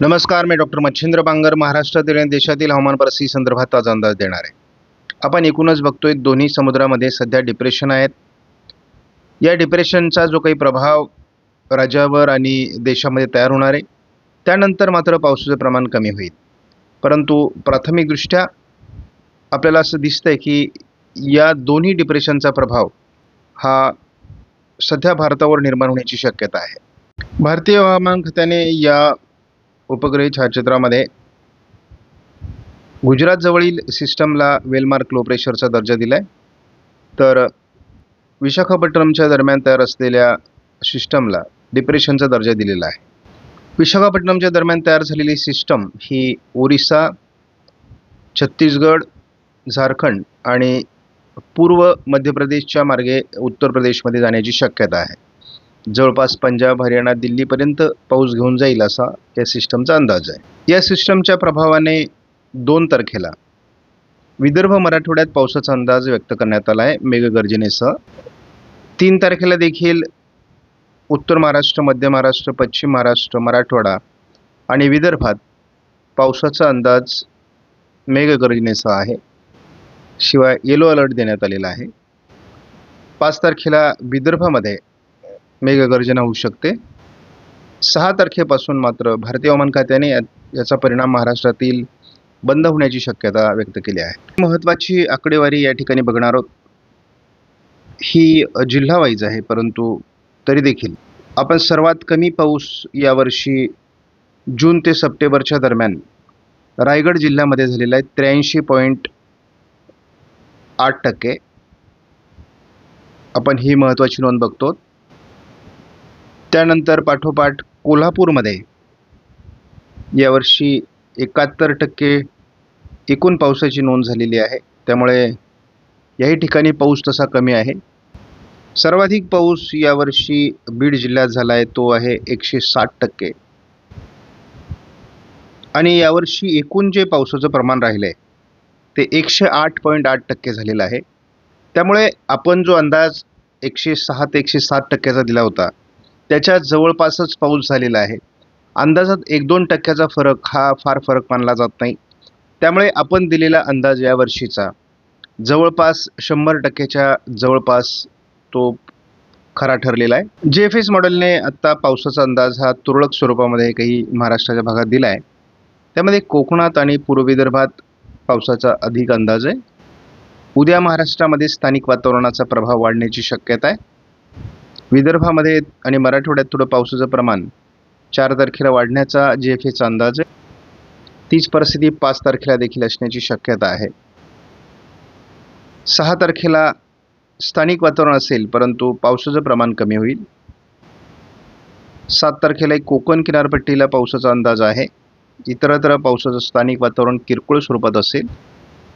नमस्कार मी डॉक्टर मच्छिंद्र बांगर महाराष्ट्रातील आणि देशातील हवामान परिस्थिती संदर्भात आज अंदाज देणार आहे. आपण एकूणच बघतोय दोन्ही समुद्रामध्ये सध्या डिप्रेशन आहेत. या डिप्रेशनचा जो काही प्रभाव राज्यावर आणि देशामध्ये तयार होणार आहे त्यानंतर मात्र पावसाचं प्रमाण कमी होईल. परंतु प्राथमिकदृष्ट्या आपल्याला असं दिसतंय की या दोन्ही डिप्रेशनचा प्रभाव हा सध्या भारतावर निर्माण होण्याची शक्यता आहे. भारतीय हवामान खात्याने या उपग्रही छायाचित्रामध्ये गुजरातजवळील सिस्टमला वेलमार्क लो प्रेशरचा दर्जा दिला आहे तर विशाखापट्टणमच्या दरम्यान तयार असलेल्या सिस्टमला डिप्रेशनचा दर्जा दिलेला आहे. विशाखापट्टणमच्या दरम्यान तयार झालेली सिस्टम ही ओरिसा छत्तीसगड झारखंड आणि पूर्व मध्य प्रदेशच्या मार्गे उत्तर प्रदेशमध्ये जाण्याची शक्यता आहे. जवळपास पंजाब हरियाणा दिल्लीपर्यंत पाऊस घेऊन जाईल असा या सिस्टमचा अंदाज आहे. या सिस्टमच्या प्रभावाने दोन तारखेला विदर्भ मराठवाड्यात पावसाचा अंदाज व्यक्त करण्यात आला आहे मेघगर्जनेसह. तीन तारखेला देखील उत्तर महाराष्ट्र मध्य महाराष्ट्र पश्चिम महाराष्ट्र मराठवाडा आणि विदर्भात पावसाचा अंदाज मेघगर्जनेसह आहे. शिवाय येलो अलर्ट देण्यात आलेला आहे. पाच तारखेला विदर्भामध्ये मेघगर्जना होऊ शकते. सहा तारखेपासून मात्र भारतीय हवामान खात्याने याचा परिणाम महाराष्ट्रातील बंद होण्याची शक्यता व्यक्त केली आहे. महत्त्वाची आकडेवारी या ठिकाणी बघणार आहोत. ही जिल्हावाईज आहे परंतु तरी देखील. आपण सर्वात कमी पाऊस यावर्षी जून ते सप्टेंबरच्या दरम्यान रायगड जिल्ह्यामध्ये झालेला आहे त्र्याऐंशी पॉईंट आठ टक्के. आपण ही महत्त्वाची नोंद बघतो त्यानंतर पाठोपाठ कोल्हापूरमध्ये यावर्षी एकाहत्तर टक्के एकूण पावसाची नोंद झालेली आहे. त्यामुळे याही ठिकाणी पाऊस तसा कमी आहे. सर्वाधिक पाऊस यावर्षी बीड जिल्ह्यात झाला आहे तो आहे एकशे साठ टक्के. आणि यावर्षी एकूण जे पावसाचं प्रमाण राहिलं आहे ते एकशे आठ पॉईंट आठ टक्के झालेलं आहे. त्यामुळे आपण जो अंदाज एकशे सहा ते एकशे सात टक्क्याचा दिला होता त्याच्या जवळपासच पाऊस झालेला आहे. अंदाजात एक दोन टक्क्याचा फरक हा फार फरक मानला जात नाही. त्यामुळे आपण दिलेला अंदाज यावर्षीचा जवळपास शंभर टक्क्याच्या जवळपास तो खरा ठरलेला आहे. जे एफ एस मॉडेलने आत्ता पावसाचा अंदाज हा तुरळक स्वरूपामध्ये काही महाराष्ट्राच्या भागात दिला आहे. त्यामध्ये कोकणात आणि पूर्व विदर्भात पावसाचा अधिक अंदाज आहे. उद्या महाराष्ट्रामध्ये स्थानिक वातावरणाचा प्रभाव वाढण्याची शक्यता आहे. विदर्भामध्ये आणि मराठवाड्यात थोडं पावसाचं प्रमाण चार तारखेला वाढण्याचा जी एफ एचा अंदाज आहे. तीच परिस्थिती पाच तारखेला देखील असण्याची शक्यता आहे. सहा तारखेला स्थानिक वातावरण असेल परंतु पावसाचं प्रमाण कमी होईल. सात तारखेला एक कोकण किनारपट्टीला पावसाचा अंदाज आहे. इतरत्र पावसाचं स्थानिक वातावरण किरकोळ स्वरूपात असेल.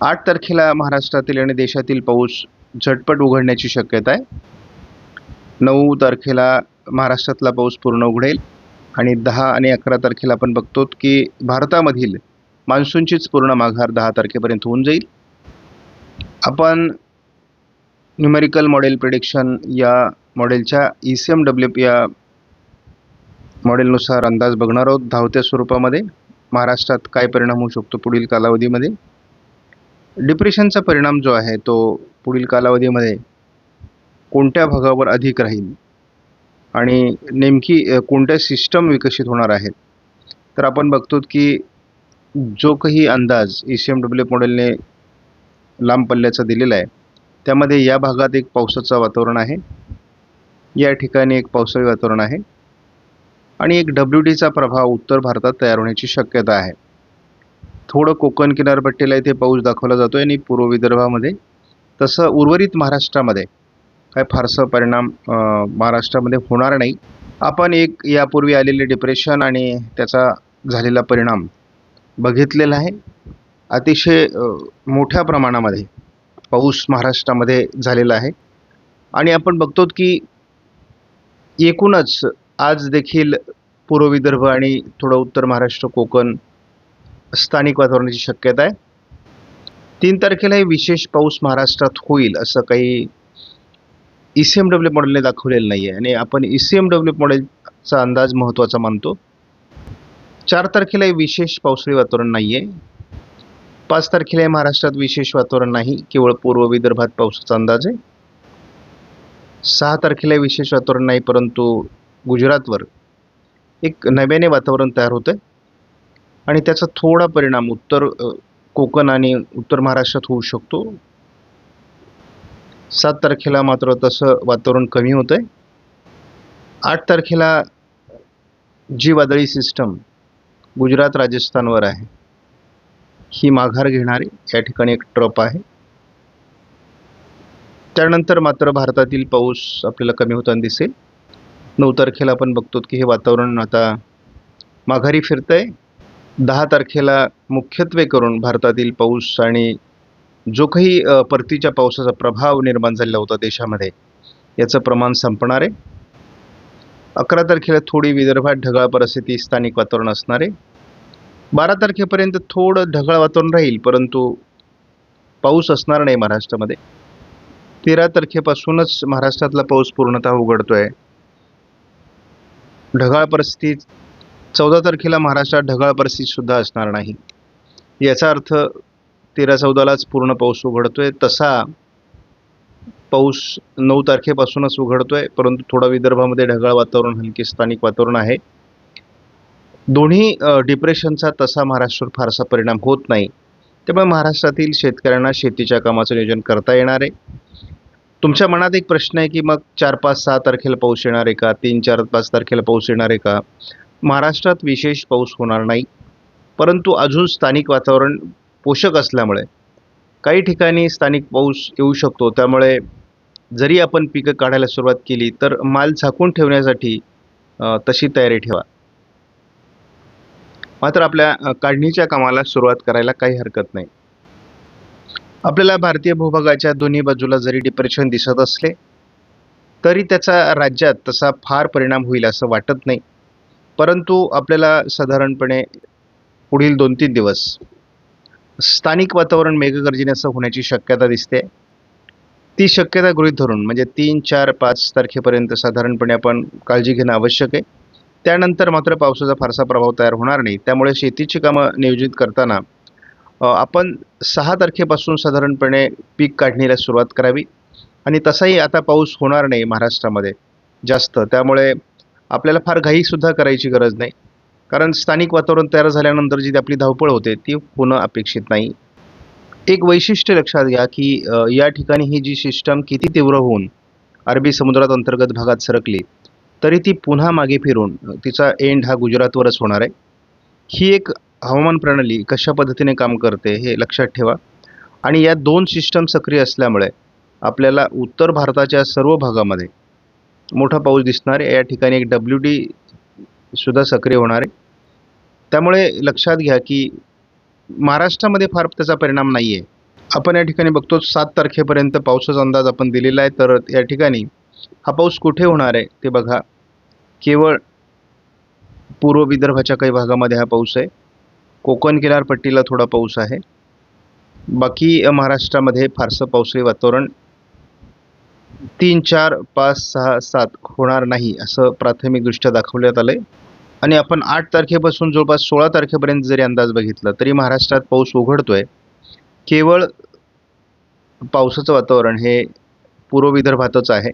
आठ तारखेला महाराष्ट्रातील आणि देशातील पाऊस झटपट उघडण्याची शक्यता आहे. नऊ तारखेला महाराष्ट्रातला पाऊस पूर्ण उघडेल आणि दहा आणि अकरा तारखेला आपण बघतो की भारतामधील मान्सूनचीच पूर्ण माघार दहा तारखेपर्यंत होऊन जाईल. आपण न्यूमेरिकल मॉडेल प्रिडिक्शन या मॉडेलच्या E C M W P या मॉडेलनुसार अंदाज बघणार आहोत. धावत्या स्वरूपामध्ये महाराष्ट्रात काय परिणाम होऊ शकतो पुढील कालावधीमध्ये? डिप्रेशनचा परिणाम जो आहे तो पुढील कालावधीमध्ये कोणत्या भागावर अधिक राहील? आणि नेमकी कोणत्या सिस्टम विकसित होणार आहेत? तर आपण बघतो की जो काही अंदाज ई सी एम डब्ल्यू मॉडेलने लांब पल्ल्याचा दिलेला आहे त्यामध्ये या भागात एक पावसाचं वातावरण आहे या ठिकाणी एक पावसाळी वातावरण आहे आणि एक डब्ल्यू डीचा प्रभाव उत्तर भारतात तयार होण्याची शक्यता आहे. थोडं कोकण किनारपट्टीला इथे पाऊस दाखवला जातो आणि पूर्व विदर्भामध्ये तसं उर्वरित महाराष्ट्रामध्ये काय फारसा परिणाम महाराष्ट्रामध्ये होणार नाही. आपण एक यापूर्वी आलेले डिप्रेशन आणि त्याचा झालेला परिणाम बघितलेला आहे. अतिशय मोठ्या प्रमाणामध्ये पाऊस महाराष्ट्रामध्ये झालेला आहे. आणि आपण बघतो की एकूणच आज देखील पूर्व विदर्भ आणि थोडं उत्तर महाराष्ट्र कोकण स्थानिक वातावरणाची शक्यता आहे. तीन तारखेलाही विशेष पाऊस महाराष्ट्रात होईल असं काही ई सी एम डब्ल्यू मॉडेलने दाखवलेलं नाही आहे आणि आपण ई सी एम डब्ल्यू मॉडेलचा अंदाज महत्त्वाचा मानतो. चार तारखेला विशेष पावसाळी वातावरण नाही आहे पाच तारखेला महाराष्ट्रात विशेष वातावरण नाही. केवळ पूर्व विदर्भात पावसाचा अंदाज आहे. सहा तारखेला विशेष वातावरण नाही परंतु गुजरातवर एक नव्याने वातावरण तयार होतं आहे आणि त्याचा थोडा परिणाम उत्तर कोकण आणि उत्तर महाराष्ट्रात होऊ शकतो. सात तारखेला मात्र तसं वातावरण कमी होतं आहे आठ तारखेला जी वादळी सिस्टम गुजरात राजस्थानवर आहे ही माघार घेणारी या ठिकाणी एक ट्रप आहे. त्यानंतर मात्र भारतातील पाऊस आपल्याला कमी होताना दिसेल. नऊ तारखेला आपण बघतो की हे वातावरण आता माघारी फिरतं आहे दहा तारखेला मुख्यत्वे करून भारतातील पाऊस आणि जो काही परतीच्या पावसाचा प्रभाव निर्माण झालेला होता देशामध्ये याचं प्रमाण संपणार. आहे अकरा तारखेला थोडी विदर्भात ढगाळ परिस्थिती स्थानिक वातावरण असणार. आहे बारा तारखेपर्यंत थोडं ढगाळ वातावरण राहील परंतु पाऊस असणार नाही महाराष्ट्रामध्ये. तेरा तारखेपासूनच महाराष्ट्रातला पाऊस पूर्णतः उघडतो आहे ढगाळ परिस्थिती चौदा तारखेला महाराष्ट्रात ढगाळ परिस्थितीसुद्धा असणार नाही. याचा अर्थ तेरा चौदालाच पूर्ण पाऊस उघडतो आहे तसा पाऊस नऊ तारखेपासूनच उघडतो आहे परंतु थोडा विदर्भामध्ये ढगाळ वातावरण हलके स्थानिक वातावरण आहे. दोन्ही डिप्रेशनचा तसा महाराष्ट्रावर फारसा परिणाम होत नाही. त्यामुळे महाराष्ट्रातील शेतकऱ्यांना शेतीच्या कामाचं नियोजन करता येणार आहे. तुमच्या मनात एक प्रश्न आहे की मग चार पाच सहा तारखेला पाऊस येणार आहे का? तीन चार पाच तारखेला पाऊस येणार आहे का? महाराष्ट्रात विशेष पाऊस होणार नाही. परंतु अजून स्थानिक वातावरण पोषक असल्यामुळे. काही ठिकाणी स्थानिक पाऊस येऊ शकतो. त्यामुळे जरी आपण पिकं काढायला सुरुवात केली तर माल झाकून ठेवण्यासाठी तशी तयारी ठेवा. मात्र आपल्या काढणीच्या कामाला सुरुवात करायला काही हरकत नाही. आपल्याला भारतीय भूभागाच्या दोन्ही बाजूला जरी डिप्रेशन दिसत असले तरी त्याचा राज्यात तसा फार परिणाम होईल असं वाटत नाही. परंतु आपल्याला साधारणपणे पुढील दोन तीन दिवस स्थानिक वातावरण मेघगर्जनेचं होण्याची शक्यता दिसते. ती शक्यता गृहीत धरून म्हणजे तीन चार पाच तारखेपर्यंत साधारणपणे आपण काळजी घेणं आवश्यक आहे. त्यानंतर मात्र पावसाचा फारसा प्रभाव तयार होणार नाही. त्यामुळे शेतीची कामं नियोजित करताना आपण सहा तारखेपासून साधारणपणे पीक काढणीला सुरुवात करावी. आणि तसाही आता पाऊस होणार नाही महाराष्ट्रामध्ये जास्त. त्यामुळे आपल्याला फार घाईसुद्धा करायची गरज नाही. कारण स्थानिक वातावरण तयार झाल्यानंतर जी आपली धावपळ होते ती होणं अपेक्षित नाही. एक वैशिष्ट्य लक्षात घ्या की या ठिकाणी ही जी सिस्टम किती तीव्र होऊन अरबी समुद्रात अंतर्गत भागात सरकली तरी ती पुन्हा मागे फिरून तिचा एंड हा गुजरातवरच होणार आहे. ही एक हवामान प्रणाली कशा पद्धतीने काम करते हे लक्षात ठेवा. आणि या दोन सिस्टम सक्रिय असल्यामुळे आपल्याला उत्तर भारताच्या सर्व भागामध्ये मोठा पाऊस दिसणार आहे. या ठिकाणी एक डब्ल्यू डी सुद्धा सक्रिय होणार आहे. त्यामुळे लक्षात घ्या की महाराष्ट्रामध्ये फार त्याचा परिणाम नाही आहे आपण या ठिकाणी बघतो सात तारखेपर्यंत पावसाचा अंदाज आपण दिलेला आहे तर या ठिकाणी हा पाऊस कुठे होणार आहे ते बघा. केवळ पूर्व विदर्भाच्या काही भागामध्ये हा पाऊस आहे. कोकण किनारपट्टीला थोडा पाऊस आहे. बाकी महाराष्ट्रामध्ये फारसं पावसाळी वातावरण तीन चार पाच सहा सात होणार नाही असं प्राथमिकदृष्ट्या दाखवण्यात आलं आहे आणि आपण आठ तारखेपासून जवळपास सोळा तारखेपर्यंत जरी अंदाज बघितला तरी महाराष्ट्रात पाऊस उघडतोय. केवळ पावसाचं वातावरण हे पूर्व विदर्भातच आहे.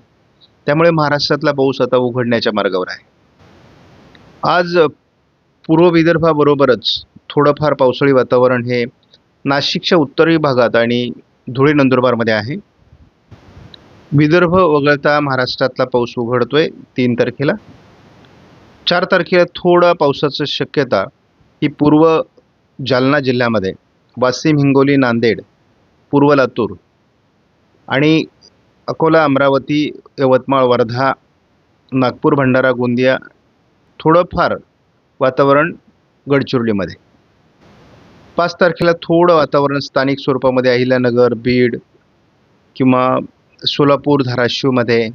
त्यामुळे महाराष्ट्रातला पाऊस आता उघडण्याच्या मार्गावर आहे. आज पूर्व विदर्भाबरोबरच थोडंफार पावसाळी वातावरण हे नाशिकच्या उत्तरी भागात आणि धुळे नंदुरबारमध्ये आहे. विदर्भ वगळता महाराष्ट्रातला पाऊस उघडतोय तीन तारखेला. चार तारखेला थोडा पावसाचं शक्यता ही पूर्व जालना जिल्ह्यामध्ये वाशिम हिंगोली नांदेड पूर्व लातूर आणि अकोला अमरावती यवतमाळ वर्धा नागपूर भंडारा गोंदिया थोडंफार वातावरण गडचिरोलीमध्ये. पाच तारखेला थोडं वातावरण स्थानिक स्वरूपामध्ये अहिल्यानगर बीड किंवा सोलापूर धाराशिवमध्ये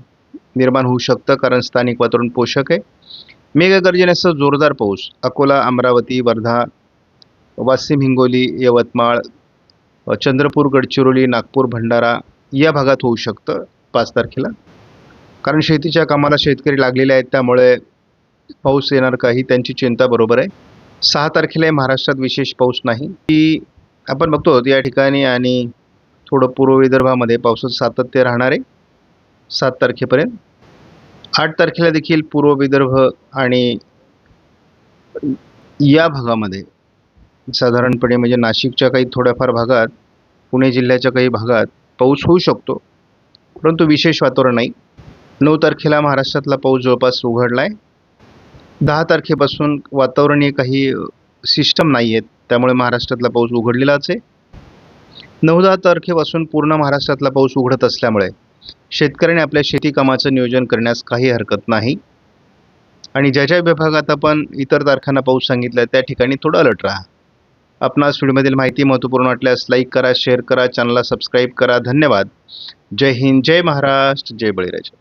निर्माण होऊ शकतं कारण स्थानिक वातावरण पोषक आहे. मेघगर्जनेसह जोरदार पाऊस. अकोला अमरावती वर्धा वाशिम हिंगोली यवतमाळ चंद्रपूर गडचिरोली नागपूर भंडारा या भागात होऊ शकतं पाच तारखेला. कारण शेतीच्या कामाला शेतकरी लागलेले आहेत त्यामुळे पाऊस येणार काही त्यांची चिंता बरोबर आहे. सहा तारखेला महाराष्ट्रात विशेष पाऊस नाही. की आपण बघतो या ठिकाणी आणि थोडं पूर्व विदर्भामध्ये पावसाचं सातत्य राहणार आहे. सात तारखेपर्यंत. आठ तारखेला देखील पूर्व विदर्भ आणि या भागामध्ये साधारणपणे म्हणजे नाशिकच्या काही थोड्याफार भागात पुणे जिल्ह्याच्या काही भागात पाऊस होऊ शकतो परंतु विशेष वातावरण नाही. नऊ तारखेला महाराष्ट्रातला पाऊस जवळपास उघडला आहे दहा तारखेपासून वातावरणीय काही सिस्टम नाही आहेत त्यामुळे महाराष्ट्रातला पाऊस उघडलेलाच आहे. नऊ दहा तारखेपासून पूर्ण महाराष्ट्रातला पाऊस उघडत असल्यामुळे शेतकऱ्याने आपल्या शेतीकामाचं नियोजन करण्यास काही हरकत नाही. आणि ज्या ज्या विभागात आपण इतर तारखांना पाऊस सांगितला आहे त्या ठिकाणी थोडं अलर्ट राहा. आपणास व्हिडिओमधील माहिती महत्त्वपूर्ण वाटल्यास लाईक करा शेअर करा चॅनलला सबस्क्राईब करा. धन्यवाद. जय हिंद जय महाराष्ट्र जय बळीराजा.